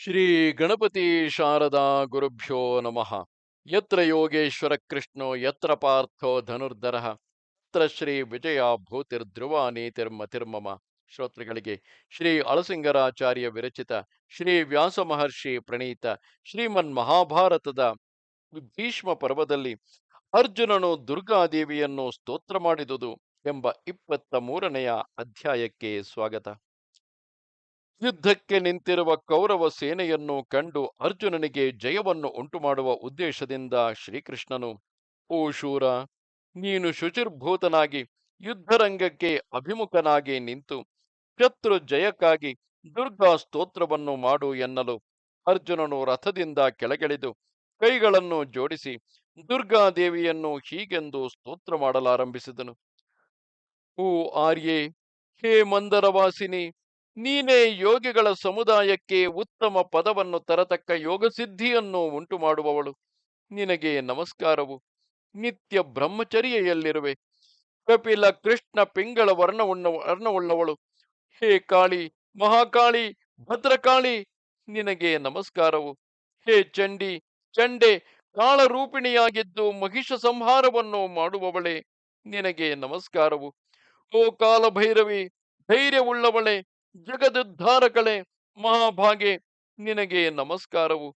ಶ್ರೀ ಗಣಪತಿ ಶಾರದಾ ಗುರುಭ್ಯೋ ನಮಃ. ಯತ್ರ ಯೋಗೇಶ್ವರ ಕೃಷ್ಣೋ, ಯತ್ರ ಪಾರ್ಥೋ ಧನುರ್ಧರ, ಯತ್ರ ಶ್ರೀ ವಿಜಯ ಭೂತಿರ್ಧ್ರುವ ನೀತಿರ್ಮತಿರ್ಮಮ ಶ್ರೋತೃಗಳಿಗೆ ಶ್ರೀ ಅಳಸಿಂಗರಾಚಾರ್ಯ ವಿರಚಿತ ಶ್ರೀ ವ್ಯಾಸ ಮಹರ್ಷಿ ಪ್ರಣೀತ ಶ್ರೀಮನ್ ಮಹಾಭಾರತದ ಭೀಷ್ಮ ಪರ್ವದಲ್ಲಿ ಅರ್ಜುನನು ದುರ್ಗಾದೇವಿಯನ್ನು ಸ್ತೋತ್ರ ಮಾಡಿದುದು ಎಂಬ ಇಪ್ಪತ್ತ ಮೂರನೆಯ ಅಧ್ಯಾಯಕ್ಕೆ ಸ್ವಾಗತ. ಯುದ್ಧಕ್ಕೆ ನಿಂತಿರುವ ಕೌರವ ಸೇನೆಯನ್ನು ಕಂಡು ಅರ್ಜುನನಿಗೆ ಜಯವನ್ನು ಉಂಟುಮಾಡುವ ಉದ್ದೇಶದಿಂದ ಶ್ರೀಕೃಷ್ಣನು, ಓ ಶೂರ, ನೀನು ಶುಚಿರ್ಭೂತನಾಗಿ ಯುದ್ಧರಂಗಕ್ಕೆ ಅಭಿಮುಖನಾಗಿ ನಿಂತು ಶತ್ರು ಜಯಕ್ಕಾಗಿ ದುರ್ಗಾ ಸ್ತೋತ್ರವನ್ನು ಮಾಡು ಎನ್ನಲು ಅರ್ಜುನನು ರಥದಿಂದ ಕೆಳಗಿಳಿದು ಕೈಗಳನ್ನು ಜೋಡಿಸಿ ದುರ್ಗಾದೇವಿಯನ್ನು ಹೀಗೆಂದು ಸ್ತೋತ್ರ ಮಾಡಲಾರಂಭಿಸಿದನು. ಓ ಆರ್ಯೆ, ಹೇ ಮಂದರವಾಸಿನಿ ನೀನೇ ಯೋಗಿಗಳ ಸಮುದಾಯಕ್ಕೆ ಉತ್ತಮ ಪದವನ್ನು ತರತಕ್ಕ ಯೋಗಸಿದ್ಧಿಯನ್ನು ಉಂಟು ಮಾಡುವವಳು ನಿನಗೆ ನಮಸ್ಕಾರವು. ನಿತ್ಯ ಬ್ರಹ್ಮಚರ್ಯೆಯಲ್ಲಿರುವೆ. ಕಪಿಲ ಕೃಷ್ಣ ಪಿಂಗಳ ವರ್ಣವುಣ್ಣ, ವರ್ಣವುಳ್ಳವಳು. ಹೇ ಕಾಳಿ, ಮಹಾಕಾಳಿ, ಭದ್ರಕಾಳಿ, ನಿನಗೆ ನಮಸ್ಕಾರವು. ಹೇ ಚಂಡಿ, ಚಂಡೆ, ಕಾಳರೂಪಿಣಿಯಾಗಿದ್ದು ಮಹಿಷ ಸಂಹಾರವನ್ನು ಮಾಡುವವಳೆ, ನಿನಗೆ ನಮಸ್ಕಾರವು. ಓ ಕಾಲಭೈರವಿ, ಧೈರ್ಯವುಳ್ಳವಳೆ ಜಗದುದ್ಧಾರಕಳೆ ಮಹಾಭಾಗೆ, ನಿನಗೆ ನಮಸ್ಕಾರವು.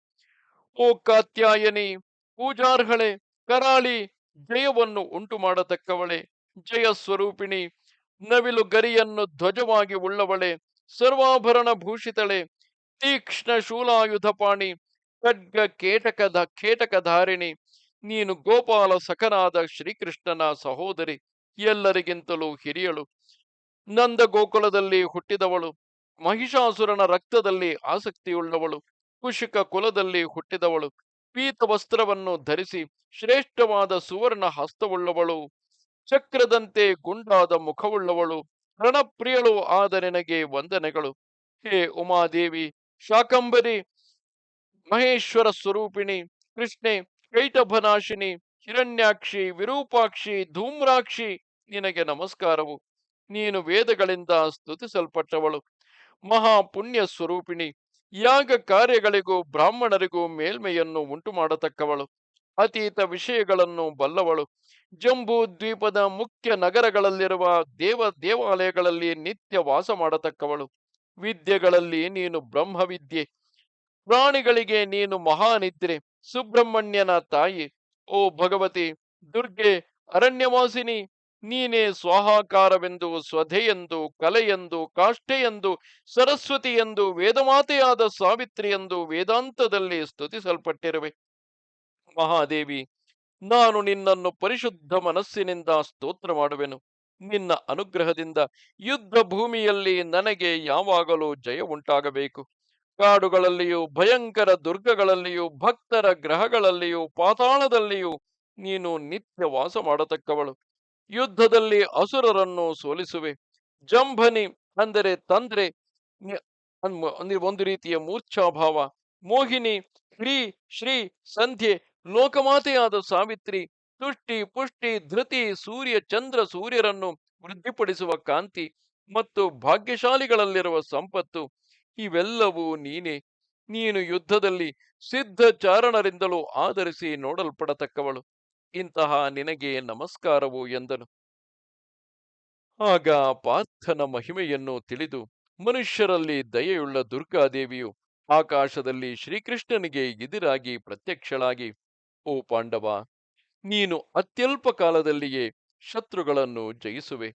ಓ ಕಾತ್ಯಾಯನಿ, ಪೂಜಾರ್ಹಳೆ, ಕರಾಳಿ, ಜಯವನ್ನು ಉಂಟು ಮಾಡತಕ್ಕವಳೆ ಜಯ ಸ್ವರೂಪಿಣಿ ನವಿಲು ಗರಿಯನ್ನು ಧ್ವಜವಾಗಿ ಉಳ್ಳವಳೆ, ಸರ್ವಾಭರಣ ಭೂಷಿತಳೆ, ತೀಕ್ಷ್ಣ ಶೂಲಾಯುಧಪಾಣಿ, ಖಡ್ಗ ಕೇಟಕದ ಕೇಟಕಧಾರಿಣಿ, ನೀನು ಗೋಪಾಲ ಸಖನಾದ ಶ್ರೀಕೃಷ್ಣನ ಸಹೋದರಿ, ಎಲ್ಲರಿಗಿಂತಲೂ ಹಿರಿಯಳು. ನಂದ ಗೋಕುಲದಲ್ಲಿ ಹುಟ್ಟಿದವಳು. ಮಹಿಷಾಸುರನ ರಕ್ತದಲ್ಲಿ ಆಸಕ್ತಿಯುಳ್ಳವಳು. ಕುಶಿಕ ಕುಲದಲ್ಲಿ ಹುಟ್ಟಿದವಳು. ಪೀತ ವಸ್ತ್ರವನ್ನು ಧರಿಸಿ ಶ್ರೇಷ್ಠವಾದ ಸುವರ್ಣ ಹಸ್ತವುಳ್ಳವಳು. ಚಕ್ರದಂತೆ ಗುಂಡಾದ ಮುಖವುಳ್ಳವಳು. ರಣಪ್ರಿಯಳು ಆದ ನಿನಗೆ ವಂದನೆಗಳು. ಹೇ ಉಮಾದೇವಿ, ಶಾಕಂಬರಿ, ಮಹೇಶ್ವರ ಸ್ವರೂಪಿಣಿ, ಕೃಷ್ಣೆ, ಕೈಟಭನಾಶಿನಿ, ಹಿರಣ್ಯಾಕ್ಷಿ, ವಿರೂಪಾಕ್ಷಿ, ಧೂಮ್ರಾಕ್ಷಿ, ನಿನಗೆ ನಮಸ್ಕಾರವು. ನೀನು ವೇದಗಳಿಂದ ಸ್ತುತಿಸಲ್ಪಟ್ಟವಳು. ಮಹಾಪುಣ್ಯ ಸ್ವರೂಪಿಣಿ, ಯಾಗ ಕಾರ್ಯಗಳಿಗೂ ಬ್ರಾಹ್ಮಣರಿಗೂ ಮೇಲ್ಮೆಯನ್ನು ಉಂಟು ಮಾಡತಕ್ಕವಳು ಅತೀತ ವಿಷಯಗಳನ್ನು ಬಲ್ಲವಳು. ಜಂಬೂ ದ್ವೀಪದ ಮುಖ್ಯ ನಗರಗಳಲ್ಲಿರುವ ದೇವ ದೇವಾಲಯಗಳಲ್ಲಿ ನಿತ್ಯ ವಾಸ ಮಾಡತಕ್ಕವಳು ವಿದ್ಯೆಗಳಲ್ಲಿ ನೀನು ಬ್ರಹ್ಮವಿದ್ಯೆ. ಪ್ರಾಣಿಗಳಿಗೆ ನೀನು ಮಹಾನಿದ್ರೆ, ಸುಬ್ರಹ್ಮಣ್ಯನ ತಾಯಿ. ಓ ಭಗವತಿ, ದುರ್ಗೆ, ಅರಣ್ಯವಾಸಿನಿ ನೀನೇ ಸ್ವಾಹಾಕಾರವೆಂದು, ಸ್ವಧೆಯೆಂದು, ಕಲೆಯೆಂದು ಕಾಷ್ಟೆಯೆಂದು ಸರಸ್ವತಿ ಎಂದು ವೇದಮಾತೆಯಾದ ಸಾವಿತ್ರಿಯೆಂದು ವೇದಾಂತದಲ್ಲಿ ಸ್ತುತಿಸಲ್ಪಟ್ಟಿರುವೆ. ಮಹಾದೇವಿ, ನಾನು ನಿನ್ನನ್ನು ಪರಿಶುದ್ಧ ಮನಸ್ಸಿನಿಂದ ಸ್ತೋತ್ರ ಮಾಡುವೆನು. ನಿನ್ನ ಅನುಗ್ರಹದಿಂದ ಯುದ್ಧ ಭೂಮಿಯಲ್ಲಿ ನನಗೆ ಯಾವಾಗಲೂ ಜಯ ಉಂಟಾಗಬೇಕು. ಕಾಡುಗಳಲ್ಲಿಯೂ, ಭಯಂಕರ ದುರ್ಗಗಳಲ್ಲಿಯೂ, ಭಕ್ತರ ಗ್ರಹಗಳಲ್ಲಿಯೂ, ಪಾತಾಳದಲ್ಲಿಯೂ ನೀನು ನಿತ್ಯ ವಾಸ ಮಾಡತಕ್ಕವಳು. ಯುದ್ಧದಲ್ಲಿ ಅಸುರರನ್ನು ಸೋಲಿಸುವೆ. ಜಂಭನಿ ಅಂದರೆ ತಂದ್ರೆ ಒಂದು ರೀತಿಯ ಮೂರ್ಛಾಭಾವ. ಮೋಹಿನಿ, ಶ್ರೀ ಶ್ರೀ ಸಂಧ್ಯೆ, ಲೋಕಮಾತೆಯಾದ ಸಾವಿತ್ರಿ, ತುಷ್ಟಿ, ಪುಷ್ಟಿ, ಧೃತಿ, ಸೂರ್ಯ, ಚಂದ್ರ, ಸೂರ್ಯರನ್ನು ವೃದ್ಧಿಪಡಿಸುವ ಕಾಂತಿ ಮತ್ತು ಭಾಗ್ಯಶಾಲಿಗಳಲ್ಲಿರುವ ಸಂಪತ್ತು, ಇವೆಲ್ಲವೂ ನೀನೇ. ನೀನು ಯುದ್ಧದಲ್ಲಿ ಸಿದ್ಧ ಚಾರಣರಿಂದಲೂ ಆಧರಿಸಿ ನೋಡಲ್ಪಡತಕ್ಕವಳು. ಇಂತಹ ನಿನಗೆ ನಮಸ್ಕಾರವು ಎಂದನು. ಆಗ ಪಾರ್ಥನ ಮಹಿಮೆಯನ್ನು ತಿಳಿದು ಮನುಷ್ಯರಲ್ಲಿ ದಯೆಯುಳ್ಳ ದುರ್ಗಾದೇವಿಯು ಆಕಾಶದಲ್ಲಿ ಶ್ರೀಕೃಷ್ಣನಿಗೆ ಎದುರಾಗಿ ಪ್ರತ್ಯಕ್ಷಳಾಗಿ, ಓ ಪಾಂಡವ, ನೀನು ಅತ್ಯಲ್ಪ ಕಾಲದಲ್ಲಿಯೇ ಶತ್ರುಗಳನ್ನು ಜಯಿಸುವೆ.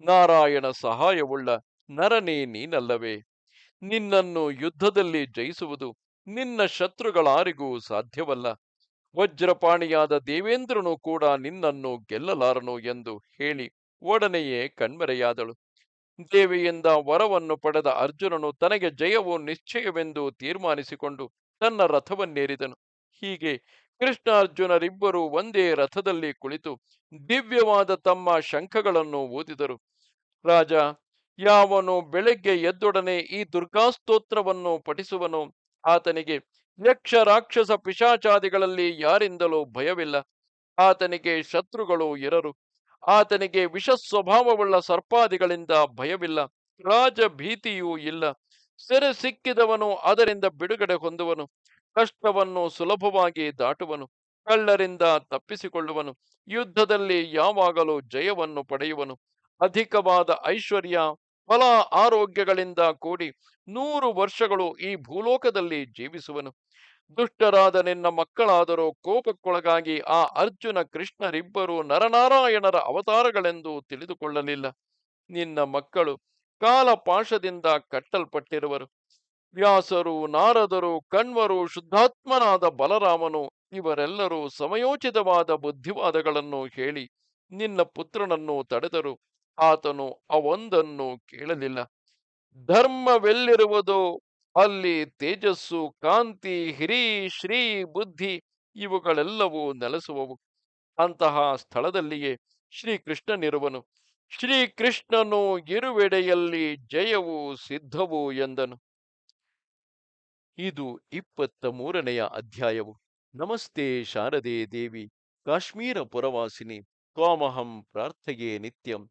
ನಾರಾಯಣ ಸಹಾಯವುಳ್ಳ ನರನೇ ನೀನಲ್ಲವೇ. ನಿನ್ನನ್ನು ಯುದ್ಧದಲ್ಲಿ ಜಯಿಸುವುದು ನಿನ್ನ ಶತ್ರುಗಳಾರಿಗೂ ಸಾಧ್ಯವಲ್ಲ. ವಜ್ರಪಾಣಿಯಾದ ದೇವೇಂದ್ರನು ಕೂಡ ನಿನ್ನನ್ನು ಗೆಲ್ಲಲಾರನು ಎಂದು ಹೇಳಿ ಒಡನೆಯೇ ಕಣ್ಮರೆಯಾದಳು. ದೇವಿಯಿಂದ ವರವನ್ನು ಪಡೆದ ಅರ್ಜುನನು ತನಗೆ ಜಯವು ನಿಶ್ಚಯವೆಂದು ತೀರ್ಮಾನಿಸಿಕೊಂಡು ತನ್ನ ರಥವನ್ನೇರಿದನು. ಹೀಗೆ ಕೃಷ್ಣಾರ್ಜುನರಿಬ್ಬರೂ ಒಂದೇ ರಥದಲ್ಲಿ ಕುಳಿತು ದಿವ್ಯವಾದ ತಮ್ಮ ಶಂಖಗಳನ್ನು ಓದಿದರು ರಾಜ, ಯಾವನು ಬೆಳಗ್ಗೆ ಎದ್ದೊಡನೆ ಈ ದುರ್ಗಾಸ್ತೋತ್ರವನ್ನು ಪಠಿಸುವನು? ಆತನಿಗೆ ಯಕ್ಷ ರಾಕ್ಷಸ ಪಿಶಾಚಾದಿಗಳಲ್ಲಿ ಯಾರಿಂದಲೂ ಭಯವಿಲ್ಲ. ಆತನಿಗೆ ಶತ್ರುಗಳು ಇರರು. ಆತನಿಗೆ ವಿಷ ಸ್ವಭಾವವುಳ್ಳ ಸರ್ಪಾದಿಗಳಿಂದ ಭಯವಿಲ್ಲ. ರಾಜ ಭೀತಿಯೂ ಇಲ್ಲ. ಸೆರೆ ಸಿಕ್ಕಿದವನು ಅದರಿಂದ ಬಿಡುಗಡೆ ಹೊಂದುವನು. ಕಷ್ಟವನ್ನು ಸುಲಭವಾಗಿ ದಾಟುವನು. ಕಳ್ಳರಿಂದ ತಪ್ಪಿಸಿಕೊಳ್ಳುವನು. ಯುದ್ಧದಲ್ಲಿ ಯಾವಾಗಲೂ ಜಯವನ್ನು ಪಡೆಯುವನು. ಅಧಿಕವಾದ ಐಶ್ವರ್ಯ ಫಲ ಆರೋಗ್ಯಗಳಿಂದ ಕೂಡಿ ನೂರು ವರ್ಷಗಳು ಈ ಭೂಲೋಕದಲ್ಲಿ ಜೀವಿಸುವನು. ದುಷ್ಟರಾದ ನಿನ್ನ ಮಕ್ಕಳಾದರೂ ಕೋಪಕ್ಕೊಳಗಾಗಿ ಆ ಅರ್ಜುನ ಕೃಷ್ಣರಿಬ್ಬರು ನರನಾರಾಯಣರ ಅವತಾರಗಳೆಂದು ತಿಳಿದುಕೊಳ್ಳಲಿಲ್ಲ. ನಿನ್ನ ಮಕ್ಕಳು ಕಾಲಪಾಶದಿಂದ ಕಟ್ಟಲ್ಪಟ್ಟಿರುವರು. ವ್ಯಾಸರು, ನಾರದರು, ಕಣ್ವರು, ಶುದ್ಧಾತ್ಮನಾದ ಬಲರಾಮನು ಇವರೆಲ್ಲರೂ ಸಮಯೋಚಿತವಾದ ಬುದ್ಧಿವಾದಗಳನ್ನು ಹೇಳಿ ನಿನ್ನ ಪುತ್ರನನ್ನು ತಡೆದರು. ಆತನು ಅವೊಂದನ್ನು ಕೇಳಲಿಲ್ಲ. ಧರ್ಮವೆಲ್ಲಿರುವುದೋ? ಅಲ್ಲಿ ತೇಜಸ್ಸು, ಕಾಂತಿ, ಹಿರಿ, ಶ್ರೀ, ಬುದ್ಧಿ ಇವುಗಳೆಲ್ಲವೂ ನೆಲೆಸುವವು. ಅಂತಹ ಸ್ಥಳದಲ್ಲಿಯೇ ಶ್ರೀಕೃಷ್ಣನಿರುವನು. ಶ್ರೀಕೃಷ್ಣನು ಇರುವೆಡೆಯಲ್ಲಿ ಜಯವು ಸಿದ್ಧವು ಎಂದನು. ಇದು ಇಪ್ಪತ್ತ ಮೂರನೆಯ ಅಧ್ಯಾಯವು. ನಮಸ್ತೆ ಶಾರದೆ ದೇವಿ. ಕಾಶ್ಮೀರ ಪುರವಾಸಿನಿ. ತ್ವಾಮಹಂ ಪ್ರಾರ್ಥೆಯೇ ನಿತ್ಯಂ.